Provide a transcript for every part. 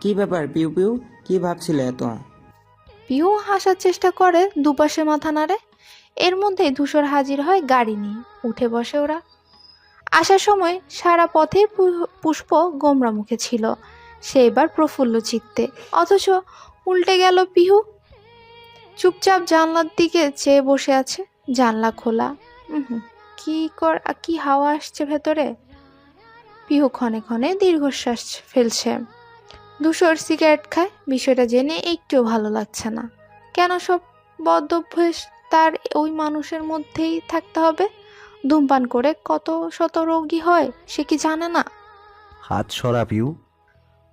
কি ব্যাপার, পিউ পিউ? কি ভাবছিলে এত? পিউ হাসার চেষ্টা করে দুপাশে মাথা নাড়ে। এর মধ্যেই ধূসর হাজির হয় গাড়ি নিয়ে। উঠে বসে ওরা। আসার সময় সারা পথে পুষ্প গোমরা মুখে ছিল। সে এবার প্রফুল্ল চিত্তে। অথচ উল্টে গেল পিহু। চুপচাপ জানলার দিকে চেয়ে বসে আছে। জানলা খোলা। কি কর, কি হাওয়া আসছে ভেতরে? পিহু ক্ষণে ক্ষণে দীর্ঘশ্বাস ফেলছে। ধূসর সিগারেট খায় বিষয়টা জেনে একটুও ভালো লাগছে না। কেন সব বদ্ধ অভ্যেস তার ওই মানুষের মধ্যেই থাকতে হবে? ধূমপান করে কত শত রোগী হয় সে কি জানে না? হাত সরা পিউ।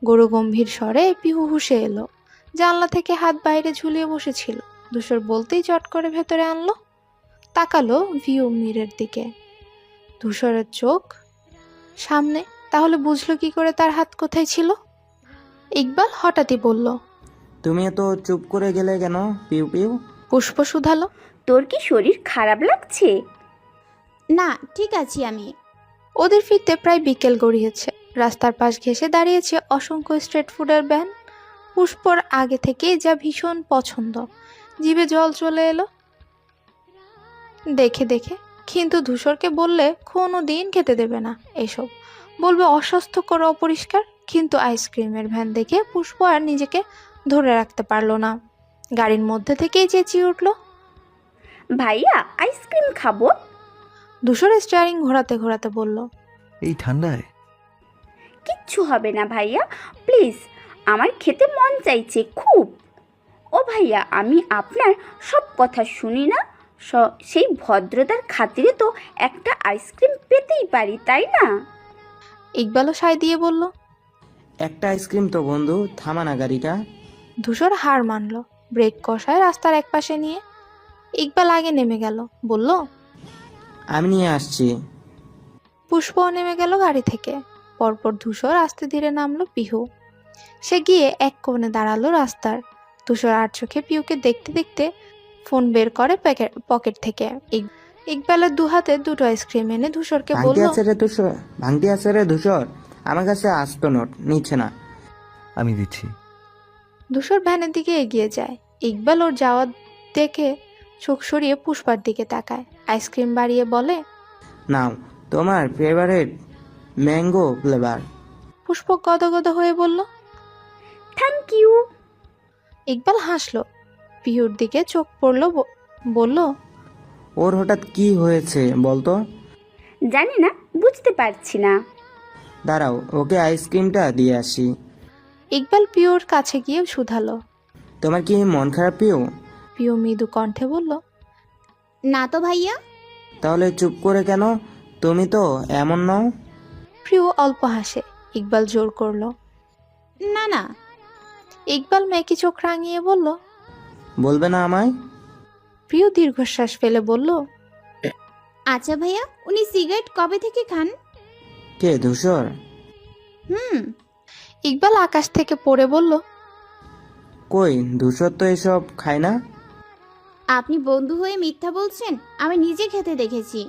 গরু গম্ভীর স্বরে পিহু হুসে এলো। জানলা থেকে হাত বাইরে ঝুলিয়ে বসেছিল। ধূসর বলতেই চট করে ভেতরে আনলো। তাকালো ভিউ মিরের দিকে। ধূসরের চোখ সামনে তাহলে বুঝলো কি করে তার হাত কোথায় ছিল? ইকবাল হঠাৎই বলল তুমি এত চুপ করে গেলে কেন? পিউ পিউ। পুষ্প শুধালো তোর কি শরীর খারাপ লাগছে? না ঠিক আছি আমি। ওদের ফিরতে প্রায় বিকেল গড়িয়েছে। রাস্তার পাশ ঘেঁষে দাঁড়িয়েছে অসংখ্য স্ট্রিট ফুডের ভ্যান। পুষ্পর আগে থেকেই যা ভীষণ পছন্দ। জিভে জল চলে এলো। দেখে দেখে। কিন্তু ধূসরকে বললে কোনো দিন খেতে দেবে না এসব। বলবে অস্বাস্থ্যকর অপরিষ্কার। কিন্তু আইসক্রিমের ভ্যান দেখে পুষ্প আর নিজেকে ধরে রাখতে পারল না। গাড়ির মধ্যে থেকেই চেঁচিয়ে উঠল ভাইয়া আইসক্রিম খাব? ধূসর স্টিয়ারিং ঘোরাতে ঘোরাতে বলল এই ঠান্ডায়? কিচ্ছু হবে না ভাইয়া প্লিজ আমার খেতে মন চাইছে খুব। ও ভাইয়া আমি আপনার সব কথা শুনি না স- সেই ভদ্রতার খাতিরে তো একটা আইসক্রিম পেতেই পারি তাই না? ইকবালও সায় দিয়ে বলল একটা আইসক্রিম তো বন্ধু থামা না গাড়িটা। ধূসর হার মানল ব্রেক কষায় রাস্তার একপাশে নিয়ে। ইকবাল আগে নেমে গেল বলল আমি নিয়ে আসছি। পুষ্পও নেমে গেল গাড়ি থেকে। পরপর ধূসর আস্তে ধীরে নামলো পিহু। সে গিয়ে এক কোণে দাঁড়াল রাস্তার। ধূসর আর চোখে পিহুকে দেখতে দেখতে ফোন বের করে পকেট থেকে। ইক- ইকবালের দু হাতে দুটো আইসক্রিম এনে ধূসরকে বলল ভাঙতি আছে রে ধূসর ভাঙতি আছে রে ধূসর। আমার কাছে আসতো নোট নিচ্ছে না। আমি দিচ্ছি। ধূসর ভ্যানের দিকে এগিয়ে যায়। ইকবাল ওর যাওয়া দেখে চোখ সরিয়ে পুষ্পার দিকে তাকায়। আইসক্রিম বাড়িয়ে বলে নাও তোমার ফেভারিট ম্যাঙ্গো ফ্লেভার পুষ্প গদগদ হয়ে বলল থ্যাংক ইউ ইকবাল হাসলো। পিহুর দিকে চোখ পড়ল ব- বলল ওর হঠাৎ কি হয়েছে বলতো? জানি না বুঝতে পারছি না। দাঁড়াও ওকে আইসক্রিমটা দিয়ে আসি। ইকবাল পিওর কাছে গিয়ে শুধালো। তোমার কি মন খারাপ পিউ পিও মৃদু কণ্ঠে বলল না তো ভাইয়া। তাহলে চুপ করে কেন? তুমি তো এমন নও। প্রিয় অল্প হাসে ইকবাল জোর করল না না। ইকবাল মেকি চোখ রাঙিয়ে বলল বলবে না আমায়? প্রিয় দীর্ঘশ্বাস ফেলে বলল আচ্ছা ভাইয়া উনি সিগারেট কবে থেকে খান? কে ধূসর? হুম ইকবাল আকাশ থেকে পড়ে বলল কই ধূসর তো এসব খায় না? আপনি বন্ধু হয়ে মিথ্যা বলছেন আমি নিজে খেতে দেখেছি।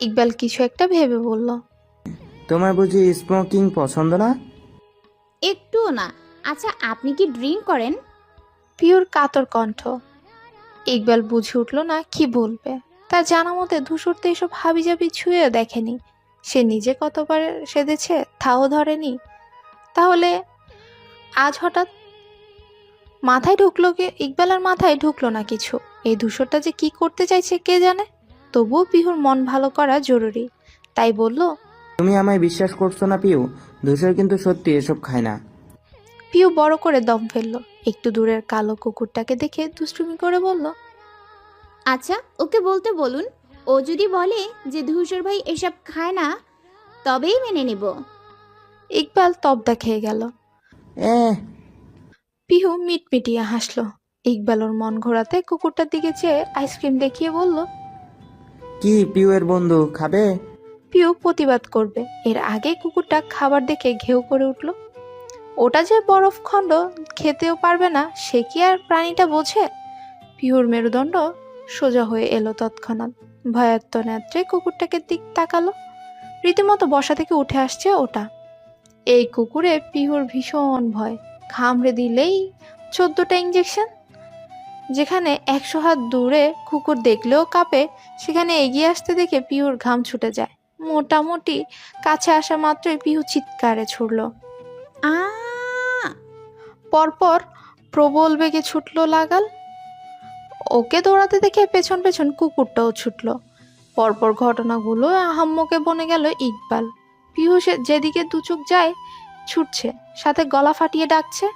ইকবাল কিছু একটা ভেবে বলল তোমার বুঝি স্মোকিং পছন্দ না? একটুও না। আচ্ছা আপনি কি ড্রিঙ্ক করেন? পিওর কাতর কণ্ঠ। ইকবাল বুঝে উঠল না কি বলবে। তার জানা মতে ধূসর তো এসব হাবিজাবি ছুঁয়ে দেখেনি। সে নিজে কতবার সেধেছে তাও ধরেনি। তাহলে আজ হঠাৎ মাথায় ঢুকলো কি ইকবালের মাথায় ঢুকলো না কিছু? এই ধূসরটা যে কি করতে চাইছে কে জানে? তবুও পিহুর মন ভালো করা জরুরি। তাই বলল তুমি আমায় বিশ্বাস করছ না পিউ? ধূসর কিন্তু সত্যি এসব খায় না। পিউ বড় করে দম ফেলল। একটু দূরের কালো কুকুরটাকে দেখে দুষ্টুমি করে বলল আচ্ছা ওকে বলতে বলুন। ও যদি বলে যে ধূসর ভাই এসব খায় না তবেই মেনে নেব। ইকবাল তবদা খেয়ে গেল। পিহু মিটমিটিয়ে হাসলো। ইকবাল ওর মন ঘোরাতে কুকুরটার দিকে চেয়ে আইসক্রিম দেখিয়ে বলল কি পিউ এর বন্ধু খাবে? পিউ প্রতিবাদ করবে। এর আগে কুকুরটা খাবার দেখে ঘেউ করে উঠল। ওটা যে বরফ খণ্ড খেতেও পারবে না সে কি আর প্রাণীটা বোঝে? পিহুর মেরুদণ্ড সোজা হয়ে এলো তৎক্ষণাৎ। ভয়াত্ম নেত্রে কুকুরটাকে দিক তাকালো। রীতিমতো বসা থেকে উঠে আসছে ওটা। এই কুকুরে পিহুর ভীষণ ভয়। খামড়ে দিলেই চোদ্দটা ইঞ্জেকশন যেখানে একশো হাত দূরে কুকুর দেখলেও কাঁপে, সেখানে এগিয়ে আসতে দেখে পিহুর ঘাম ছুটে যায়। মোটামুটি কাছে আসা মাত্রই পিহু চিৎকারে ছুটল। আ! পরপর প্রবল বেগে ছুটলো লাগাল। ওকে দৌড়াতে দেখে পেছন পেছন কুকুরটাও ছুটলো। পরপর ঘটনাগুলো আহাম্মকে বনে গেল ইকবাল। পিহু সে যেদিকে দু চোখ যায় ছুটছে সাথে গলা ফাটিয়ে ডাকছে।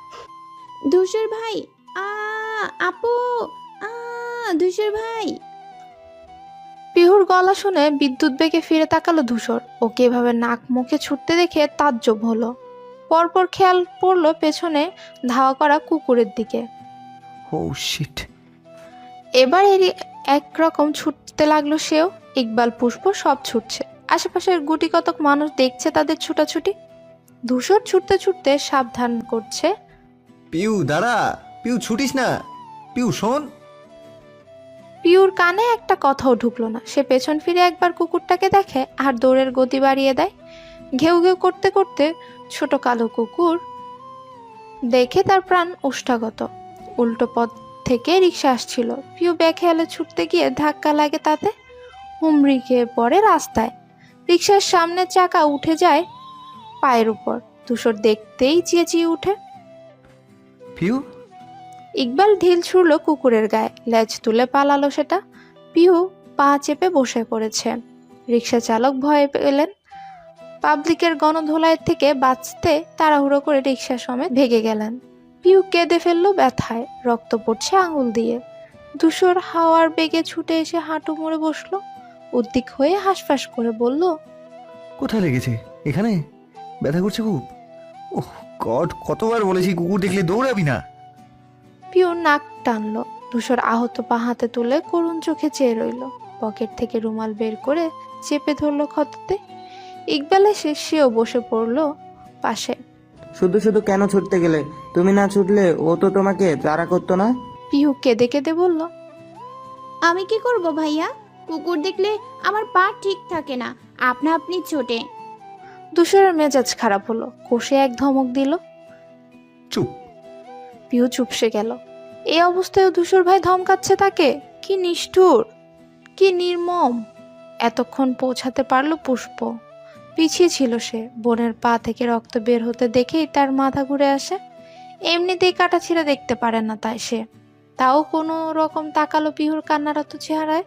ধূসর ভাই আ আপু আ ধূসর ভাই। পিহুর গলা শুনে বিদ্যুৎ বেগে ফিরে তাকালো ধূসর। ওকে এভাবে নাক মুখে ছুটতে দেখে তাজ্জব হলো। পরপর খেয়াল পড়ল পেছনে ধাওয়া করা কুকুরের দিকে। ও শিট এবার এরই একরকম ছুটতে লাগল সেও। ইকবাল পুষ্প সব ছুটছে। আশেপাশের গুটি কতক মানুষ দেখছে তাদের ছুটাছুটি। ধূসর ছুটতে ছুটতে সাবধান করছে। পিউ দাঁড়া। পিউ ছুটিস না। পিউ শোন। পিউর কানে একটা কথাও ঢুকলো না। সে পেছন ফিরে একবার কুকুরটাকে দেখে আর দৌড়ের গতি বাড়িয়ে দেয়। ঘেউ ঘেউ করতে করতে ছোট কালো কুকুর দেখে তার প্রাণ উষ্ঠাগত উল্টো পথ থেকে রিক্সা আসছিল। পিউ বেখেয়ালে ছুটতে গিয়ে ধাক্কা লাগে তাতে। হুমড়ি খেয়ে পড়ে রাস্তায়। রিক্সার সামনের চাকা উঠে যায় পায়ের উপর। ধূসর দেখতেই চেঁচিয়ে উঠে। পিউ? ইকবাল ঢিল ছুড়ল কুকুরের গায়ে। লেজ তুলে পালালো সেটা। পিউ পা চেপে বসে পড়েছে। রিক্সা চালক ভয় পেলেন পাবলিকের গণধোলাইয়ের থেকে বাঁচতে তাড়াহুড়ো করে রিক্সা সমেত ভেগে গেলেন। পিউ কেঁদে ফেলল ব্যথায় রক্ত পড়ছে আঙুল দিয়ে। ধূসর হাওয়ার বেগে ছুটে এসে হাঁটু মুড়ে বসল উদ্দিক হয়ে হাঁসফাঁস করে বলল কোথায় লেগেছে? এখানে? ব্যথা করছে খুব। ওহ গড কতবার বলেছি কুকুর দেখলে দৌড়াবি না। পিউ নাক টানলো ধূসর আহত পা হাতে তুলে করুণ চোখে চেয়ে রইল। পকেট থেকে রুমাল বের করে চেপে ধরলো ক্ষততে। ইকবাল এসে সেও বসে পড়ল পাশে। শুধু শুধু কেন ছুটতে গেলে? তুমি না ছুটলে ও তো তোমাকে তাড়া করতো না? পিহু কেঁদে কেঁদে বলল আমি কি করব ভাইয়া? কুকুর দেখলে আমার পা ঠিক থাকে না। আপনা আপনি ছোটে। ধূসরের মেজাজ খারাপ হলো। কষে এক ধমক দিল। চুপ। পিহু চুপসে গেল। এই অবস্থায় ধূসর ভাই ধমকাচ্ছে তাকে। কি নিষ্ঠুর! কি নির্মম! এতক্ষণ পৌঁছাতে পারল পুষ্প। পিছিয়ে ছিল সে। বোনের পা থেকে রক্ত বের হতে দেখেই তার মাথা ঘুরে আসে। এমনিতেই কাটা ছিঁড়ে দেখতে পারে না তাই সে। তাও কোনো রকম তাকালো পিহুর কান্নারত চেহারায়।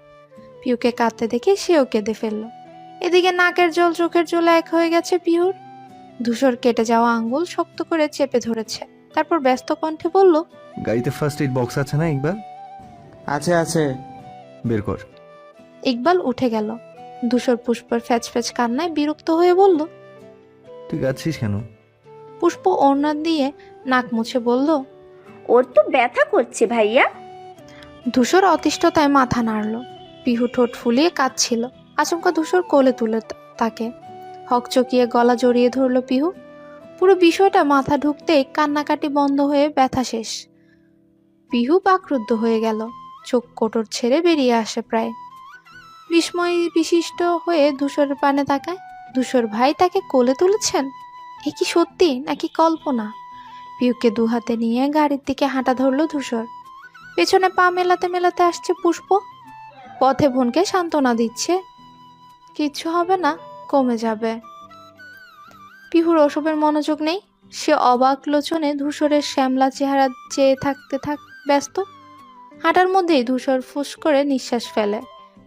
পিউকে কাঁদতে দেখে সেও কেঁদে ফেলল। এদিকে নাকের জল চোখের জল এক হয়ে গেছে পিহুর। ধূসর কেটে যাওয়া আঙ্গুল শক্ত করে চেপে ধরেছে। তারপর ব্যস্ত কণ্ঠে বলল গাড়িতে ফার্স্ট এইড বক্স আছে না ইকবাল? আছে আছে। বের কর। ইকবাল উঠে গেল। ধূসর পুষ্পর ফ্যাচ ফ্যাচ কান্নায় বিরক্ত হয়ে বলল তুই কাঁদছিস কেন? পুষ্প ওড়না দিয়ে নাক মুছে বলল ওর তো ব্যথা করছে ভাইয়া। ধূসর অতিষ্ঠতায় মাথা নাড়ল। পিহু ঠোঁট ফুলিয়ে কাঁদছিল। আচমকা ধূসর কোলে তুলে তাকে। হকচকিয়ে গলা জড়িয়ে ধরল পিহু। পুরো বিষয়টা মাথা ঢুকতেই কান্নাকাটি বন্ধ হয়ে ব্যথা শেষ। পিহু বাকরুদ্ধ হয়ে গেল। চোখ কোটর ছেড়ে বেরিয়ে আসে প্রায়। বিস্ময় বিশিষ্ট হয়ে ধূসর পানে তাকায়। ধূসর ভাই তাকে কোলে তুলেছেন? এ কি সত্যি নাকি কল্পনা? পিহুকে দু হাতে নিয়ে গাড়ির দিকে হাঁটা ধরল ধূসর। পেছনে পা মেলাতে মেলাতে আসছে পুষ্প। পথে বোনকে সান্ত্বনা দিচ্ছে। কিচ্ছু হবে না, কমে যাবে। পিহুর ওসবের মনোযোগ নেই। সে অবাক লোচনে ধূসরের শ্যামলা চেহারা চেয়ে থাকতে থাক ব্যস্ত। হাঁটার মধ্যেই ধূসর ফুস করে নিঃশ্বাস ফেলে।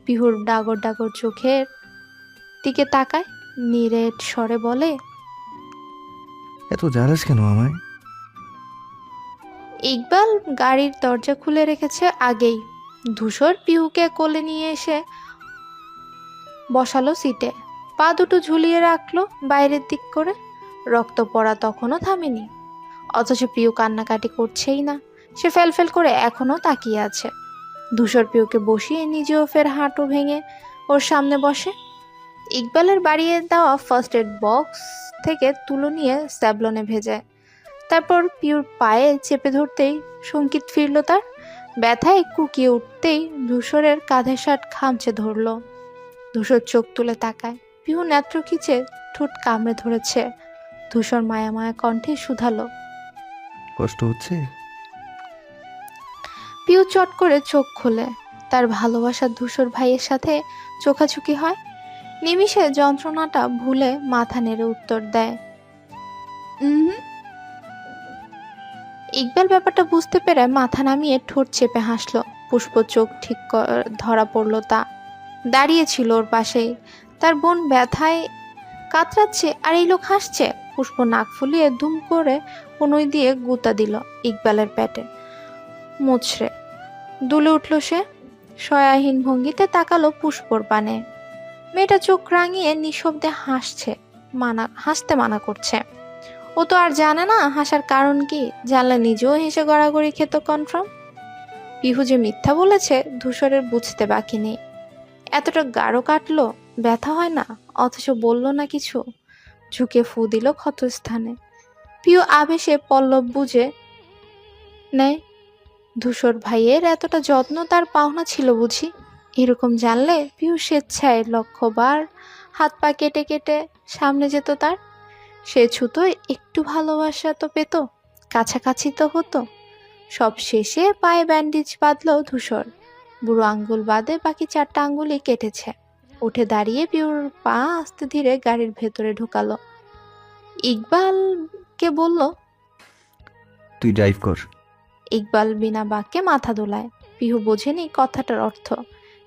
পিহুর ডাগর ডাগর চোখের দিকে তাকায় নিরেট স্বরে বলে এত জ্বালাস কেন আমায়? ইকবাল গাড়ির দরজা খুলে রেখেছে আগেই। ধূসর পিহুকে কোলে নিয়ে এসে বসালো সিটে। পা দুটো ঝুলিয়ে রাখল বাইরের দিক করে। রক্ত পড়া তখনও থামেনি। অথচ পিউ কান্নাকাটি করছেই না। সে ফেলফেল করে এখনও তাকিয়ে আছে। ধূসর পিউকে বসিয়ে নিজেও ফের হাঁটু ভেঙে ওর সামনে বসে। ইকবালের বাড়িয়ে দেওয়া ফার্স্ট এড বক্স থেকে তুলো নিয়ে স্যাবলনে ভেজায় তারপর পিউর পায়ে চেপে ধরতেই সঙ্কিত ফিরল তার। ব্যথায় কুকিয়ে উঠতেই ধূসরের কাঁধের শার্ট খামচে ধরল। ধূসর চোখ তুলে তাকায়। পিউ নেত্র খিচে ঠোঁট কামড়ে ধরেছে। ধূসর মায়া মায়া কণ্ঠে শুধালো। কষ্ট হচ্ছে? পিউ চট করে চোখ খোলে। তার ভালোবাসার ধূসর ভাইয়ের সাথে চোখাচুকি হয়। নিমিষে যন্ত্রণাটা ভুলে মাথা নেড়ে উত্তর দেয় ইকবাল ব্যাপারটা বুঝতে পেরে মাথা নামিয়ে ঠোঁট চেপে হাসলো। পুষ্প চোখ ঠিক ধরা পড়ল তা। দাঁড়িয়েছিল ওর পাশেই। তার বোন ব্যথায় কাতরাচ্ছে আর এই লোক হাসছে। পুষ্প নাক ফুলিয়ে ধুম করে কনুই দিয়ে গুতা দিল ইকবালের পেটে। মুচড়ে দুলে উঠল সে, সয়াহীন ভঙ্গিতে তাকালো পুষ্পর পানে। মেয়েটা চোখ রাঙিয়ে নিঃশব্দে হাসছে, মানা, হাসতে মানা করছে। ও তো আর জানে না হাসার কারণ কি, জানলে নিজেও হেসে গড়াগড়ি খেত কনফার্ম। পিহু যে মিথ্যা বলেছে, ধূসরের বুঝতে বাকি নেই। এতটা গাঢ় কাটলো, ব্যথা হয় না, অথচ বলল না কিছু। ঝুঁকে ফু দিল ক্ষতস্থানে। পিহু আবেশে পল্লব বুঝে নেয় ধূসর ভাইয়ের এতটা যত্ন তার পাওনা ছিল বুঝি? এরকম জানলে পিহু স্বেচ্ছায় লক্ষ্যবার হাত পা কেটে কেটে সামনে যেত তার। সে ছুতো একটু ভালোবাসা তো পেত, কাছাকাছি তো হতো। সব শেষে পায়ে ব্যান্ডেজ বাঁধলো ধূসর। বুড়ো আঙ্গুল বাদে বাকি চারটা আঙ্গুলই কেটেছে। উঠে দাঁড়িয়ে পিউর পা আস্তে ধীরে গাড়ির ভেতরে ঢুকালো। ইকবালকে বলল, তুই ড্রাইভ কর। ইকবাল বিনা বাক্যে মাথা দোলায়। পিহু বোঝেনি কথাটার অর্থ।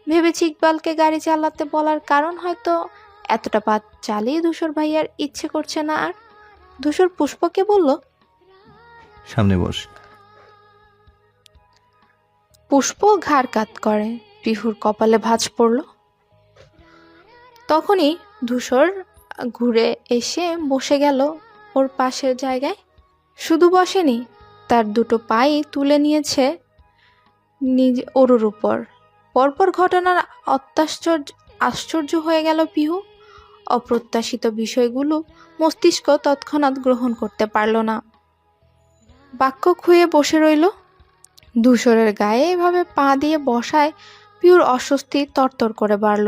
ভেবেছি ইকবালকে গাড়ি চালাতে বলার কারণ হয়তো এতটা পাত চালিয়ে ধূসর ভাইয়ার ইচ্ছে করছে না আর। ধূসর পুষ্পকে বলল সামনে বস। পুষ্প ঘাড় কাত করে। পিহুর কপালে ভাঁজ পড়ল। তখনই ধূসর ঘুরে এসে বসে গেল ওর পাশের জায়গায়। শুধু বসেনি তার দুটো পাই তুলে নিয়েছে নিজ ওরুর উপর। পরপর ঘটনার অত্যাশ্চর্য, আশ্চর্য হয়ে গেল পিহু। অপ্রত্যাশিত বিষয়গুলো মস্তিষ্ক তৎক্ষণাৎ গ্রহণ করতে পারল না। বাক্য খুঁয়ে বসে রইল। ধূসরের গায়ে এভাবে পা দিয়ে বসায় পিউর অস্বস্তি তরতর করে বাড়ল।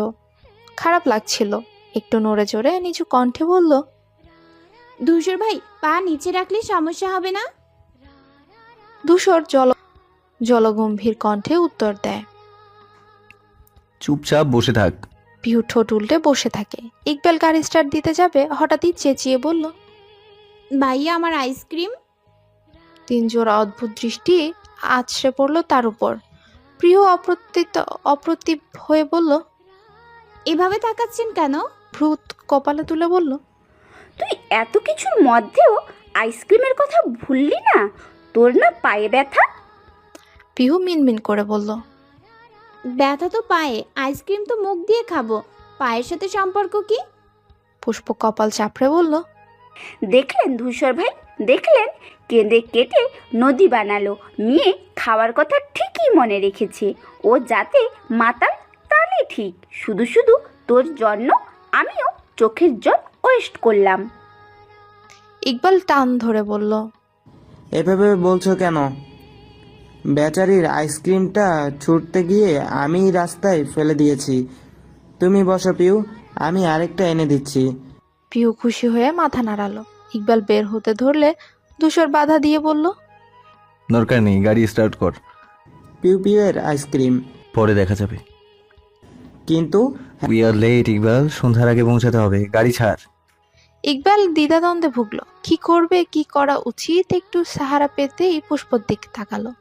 খারাপ লাগছিল। একটু নড়ে চড়ে নিচু কণ্ঠে বলল, ধূসর ভাই, পা নিচে রাখলে সমস্যা হবে না? ধূসর জল জলগম্ভীর কণ্ঠে উত্তর দেয়। চুপচাপ বসে থাক। পিহু ঠোঁট উল্টে বসে থাকে। ইকবাল গাড়ি স্টার্ট দিতে যাবে হঠাৎই চেঁচিয়ে বলল ভাইয়া আমার আইসক্রিম? তিন জোড়া অদ্ভুত দৃষ্টি আছড়ে পড়ল তার উপর। প্রিয় অপ্রতিত অপ্রতিভ হয়ে বলল এভাবে তাকাচ্ছেন কেন? ভ্রুত কপালে তুলে বলল তুই এত কিছুর মধ্যেও আইসক্রিমের কথা ভুললি না? তোর না পায়ে ব্যথা? পিহু মিনমিন করে বলল ব্যথা তো পায়ে আইসক্রিম তো মুখ দিয়ে খাব। পায়ের সাথে সম্পর্ক কি? পুষ্প কপাল চাপড়ে বলল দেখলেন ধূসর ভাই? দেখলেন? কেঁদে কেটে নদী বানালো। মেয়ে খাওয়ার কথা ঠিকই মনে রেখেছে। ও যাতে মাতাল তাহলে ঠিক। শুধু শুধু তোর জন্য আমিও চোখের জল ওয়েস্ট করলাম। ইকবাল টান ধরে বলল এভাবে বলছো কেন? বেচারির আইসক্রিমটা ছুটতে গিয়ে আমি রাস্তায় ফেলে দিয়েছি। তুমি বসো পিউ। আমি আরেকটা এনে দিচ্ছি। পিউ খুশি হয়ে মাথা নাড়ালো। ইকবাল বের হতে ধরলে ধূসর বাধা দিয়ে বলল দরকার নেই গাড়ি স্টার্ট কর। পিউ পিউয়ের আইসক্রিম। পরে দেখা যাবে। কিন্তু উই আর লেট ইকবাল। সন্ধ্যার আগে পৌঁছাতে হবে। গাড়ি ছাড়। ইকবাল দ্বিধাদ্বন্দ্বে ভুগল। কি করবে, কি করা উচিত? একটু সাহারা পেতেই পুষ্পর দিকে তাকালো।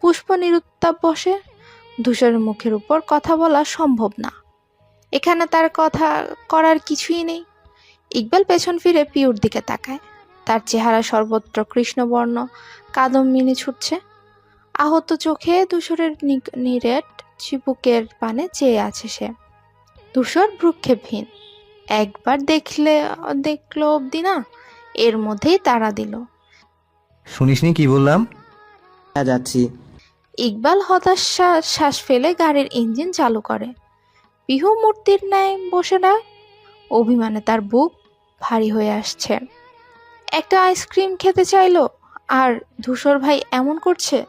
পুষ্প নিরুত্তাপ বসে ধূসরের মুখের উপর কথা বলা সম্ভব না। এখানে তার কথা করার কিছুই নেই। ইকবাল পেছন ফিরে পিউর দিকে তাকায়। তার চেহারা সর্বত্র কৃষ্ণবর্ণ, কাদম মিনি ছুটছে। আহত চোখে ধূসরের নিরেট, চিবুকের পানে চেয়ে আছে সে। ধূসর ভ্রুক্ষেপহীন। একবার দেখলে দেখল অবধি না এর মধ্যেই তাড়া দিল। শুনিসনি কি বললাম? যাচ্ছি। ইকবাল হতাশা শ্বাস ফেলে গাড়ির ইঞ্জিন চালু করে। পিহু মূর্তির ন্যায় বসে না অভিমানে তার বুক ভারী হয়ে আসছে। একটা আইসক্রিম খেতে চাইলো আর ধূসর ভাই এমন করছে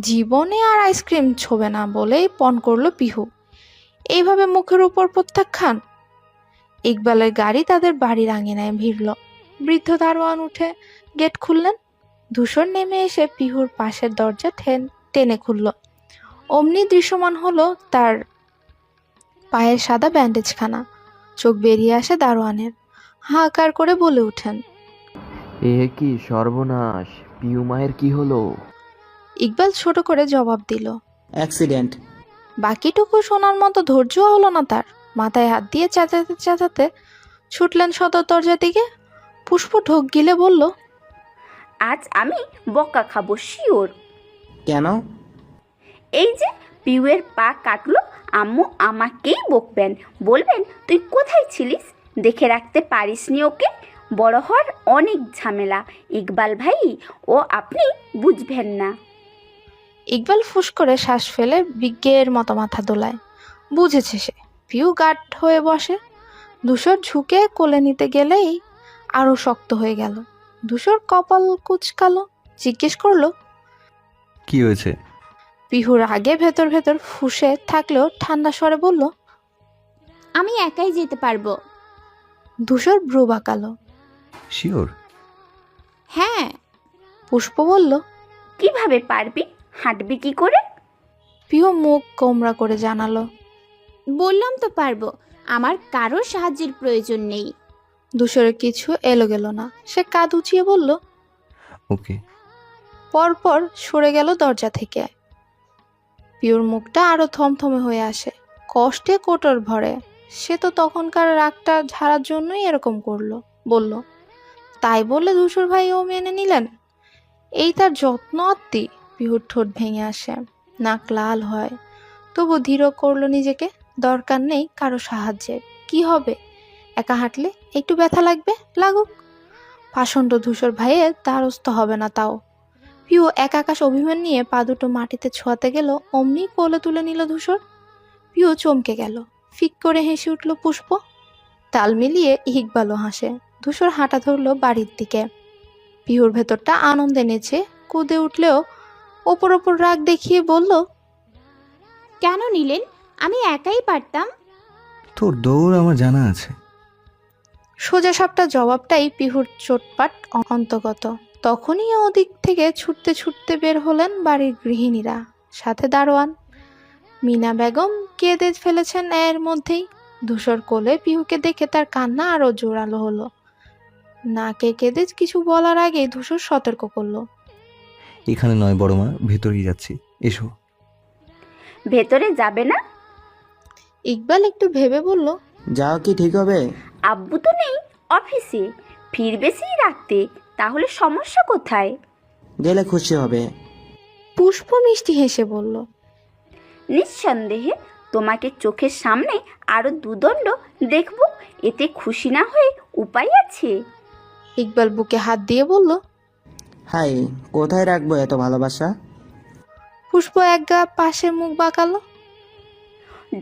জীবনে আর আইসক্রিম ছোবে না বলেই পণ করল পিহু। এইভাবে মুখের উপর প্রত্যাখ্যান ইকবালের গাড়ি তাদের বাড়ির আঙিনায় ভিড়ল। বৃদ্ধ দারোয়ান উঠে গেট খুললেন। ধূসর নেমে এসে পিহুর পাশের দরজা ঠেন টেনে খুলল। অমনি দৃশ্যমান হলো তার পায়ের সাদা ব্যান্ডেজখানা। চোখ বেরিয়ে আসে দারোয়ানের। হাহাকার করে বলে ওঠেন এ কি সর্বনাশ পিউ মায়ের কি হলো? ইকবাল ছোট করে জবাব দিল অ্যাক্সিডেন্ট। বাকিটুকু শোনার মতো ধৈর্য হলো না তার। মাথায় হাত দিয়ে চেঁচাতে চেঁচাতে ছুটলেন সদর দরজার দিকে। পুষ্প ঢোক গিলে বলল আজ আমি বকা খাব শিওর। কেন? এই যে পিউয়ের পা কাটলো আম্মু আমাকেই বকবেন। বলবেন তুই কোথায় ছিলিস? দেখে রাখতে পারিসনি ওকে? বড় হওয়ার অনেক ঝামেলা। ইকবাল ভাই ও আপনি বুঝবেন না। ইকবাল ফুস করে শ্বাস ফেলে বিজ্ঞের মতো মাথা দোলায়। বুঝেছে সে। পিউ গাঢ় হয়ে বসে। ধূসর ঝুঁকে কোলে নিতে গেলেই আরও শক্ত হয়ে গেল। ধূসর কপাল কুচকালো জিজ্ঞেস করল কি হয়েছে? পিহুর আগে ভেতর ভেতর ফুসে থাকলেও ঠান্ডা স্বরে বলল আমি একাই যেতে পারব। ধূসর ভ্রু বাঁকালো। শিওর হ্যাঁ। পুষ্প বলল কীভাবে পারবি? হাঁটবি কি করে? পিহু মুখ কোমরা করে জানালো। বললাম তো পারব আমার কারোর সাহায্যের প্রয়োজন নেই। ধূসরের কিছু এলো গেল না। সে কাঁধ উঁচিয়ে বলল ওকে। পরপর সরে গেল দরজা থেকে। পিওর মুখটা আরও থমথমে হয়ে আসে। কষ্টে কোটর ভরে। সে তো তখনকার রাগটা ঝাড়ার জন্যই এরকম করল। বলল তাই বলে ধূসর ভাই ও মেনে নিলেন? এই তার যত্ন আত্মি পিহুর ঠোঁট ভেঙে আসে। নাক লাল হয়। তবু ধীর করল নিজেকে। দরকার নেই কারও সাহায্যের। কি হবে? একা হাঁটলে একটু ব্যথা লাগবে? লাগুক। পাষণ্ড ধূসর ভাইয়ের দ্বারস্থ হবে না তাও। পিউ এক আকাশ অভিমান নিয়ে পা দুটো মাটিতে ছোঁয়াতে গেল, অমনি কোলে তুলে নিল ধূসর। পিউ চমকে গেল। ফিক করে হেসে উঠল পুষ্প। তাল মিলিয়ে ইকবালও হাসে। ধূসর হাঁটা ধরলো বাড়ির দিকে। পিহুর ভেতরটা আনন্দে নেচে কুদে উঠলেও ওপর ওপর রাগ দেখিয়ে বলল, কেন নিলেন? আমি একাই পারতাম। তোর দৌড় আমার জানা আছে। সোজা সাপটা জবাবটাই পিহুর চোটপাট অন্তগত তখনই ওদিক থেকে ছুটতে ছুটতে বের হলেন বাড়ির গৃহিণীরা সাথে দারোয়ান। মিনা বেগম কেঁদে ফেলেছেন এর মধ্যেই। ধূসর কোলে পিহুকে দেখে তার কান্না আরও জোরালো হলো। নাকে কেঁদে কিছু বলার আগেই ধূসর সতর্ক করল। এখানে নয় বড় মা ভেতরেই যাচ্ছি। এসো। ভেতরে যাবে না? ইকবাল একটু ভেবে বলল যাও কি ঠিক হবে? আব্বু তো নেই অফিসে। ফিরবে সেই রাখতে তাহলে সমস্যা কোথায়? গেলে খুশি হবে। পুষ্প মিষ্টি হেসে বলল নিঃসন্দেহে তোমাকে চোখের সামনে আরও দুদণ্ড দেখব এতে খুশি না হয়ে উপায় আছে? ইকবাল বুকে হাত দিয়ে বলল হাই কোথায় রাখব এত ভালোবাসা? পুষ্প একগা পাশে মুখ বাঁকালো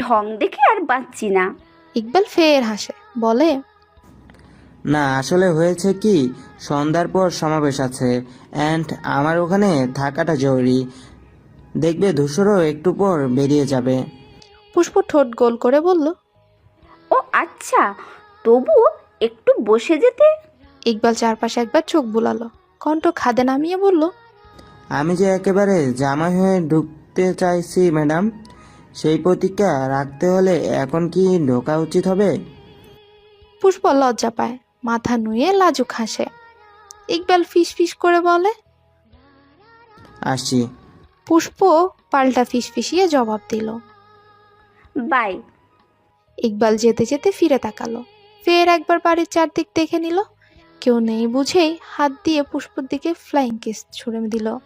ঢং দেখে আর বাঁচছি না। ইকবাল ফের হাসে বলে না আসলে হয়েছে কি সন্ধ্যার পর সমাবেশ আছে অ্যান্ড আমার ওখানে থাকাটা জরুরি। দেখবে ধূসরও একটু পর বেরিয়ে যাবে। পুষ্প ঠোঁট গোল করে বলল ও আচ্ছা তবু একটু বসে যেতে? ইকবাল চারপাশে একবার চোখ বুলালো কণ্ঠ খাদে নামিয়ে বলল আমি যে একেবারে জামাই হয়ে ঢুকতে চাইছি ম্যাডাম সেই প্রতিজ্ঞা রাখতে হলে এখন কি ঢোকা উচিত হবে? পুষ্প লজ্জা পায় মাথা নুয়ে লাজুক হাসে। ইকবাল ফিস ফিস করে বলে আসছি। পুষ্প পাল্টা ফিস ফিসিয়ে জবাব দিল। বাই। ইকবাল যেতে যেতে ফিরে তাকালো। ফের একবার বাড়ির চারদিক দেখে নিল। কেউ নেই বুঝেই হাত দিয়ে পুষ্পর দিকে ফ্লাইং কিস ছুড়ে দিল।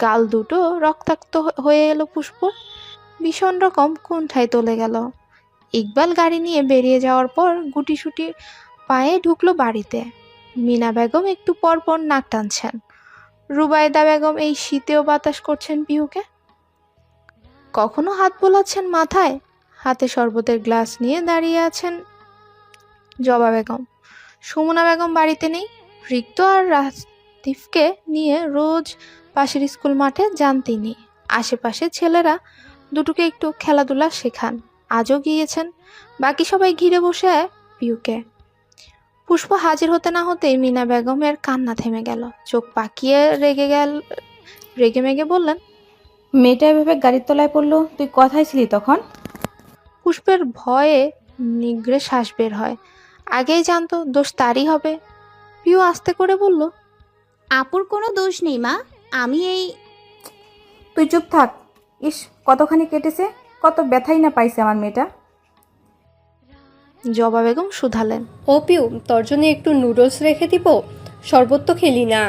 গাল দুটো রক্তাক্ত হয়ে এলো পুষ্প। ভীষণ রকম কুণ্ঠায় তোলে গেল। ইকবাল গাড়ি নিয়ে বেরিয়ে যাওয়ার পর গুটিসুটি পায়ে ঢুকলো বাড়িতে। মিনা বেগম একটু পর পর নাক টানছেন। রুবায়দা বেগম, এই শীতেও বাতাস করছেন পিহুকে? কখনো হাত বোলাচ্ছেন মাথায়? হাতে শরবতের গ্লাস নিয়ে দাঁড়িয়ে আছেন। জবা বেগম, সুমনা বেগম বাড়িতে নেই? রিক্ত আর রাস্তিফকে নিয়ে রোজ পাশের স্কুল মাঠে যান তিনি। আশেপাশে ছেলেরা দুটোকে একটু খেলাধুলা শেখান। আজও গিয়েছেন? বাকি সবাই ঘিরে বসে পিউকে। পুষ্প হাজির হতে না হতেই মিনা বেগমের কান্না থেমে গেল। চোখ পাকিয়ে রেগে গেল রেগে মেগে বললেন মেয়েটা এভাবে গাড়ির তলায় পড়ল? তুই কথাই ছিলি তখন? পুষ্পের ভয়ে নিগড়ে শ্বাস বের হয়। আগেই জানতো দোষ তারই হবে। পিউ আস্তে করে বলল আপুর কোনো দোষ নেই মা। আমি এই তুই চুপ থাক। ইস কতখানি কেটেছে কত ব্যথাই না পাইছে আমার মেয়েটা। জবা বেগম শুধালেন। ও পিউ তোর জন্য একটু নুডলস রেখে দিব শরবত তো খেলি না।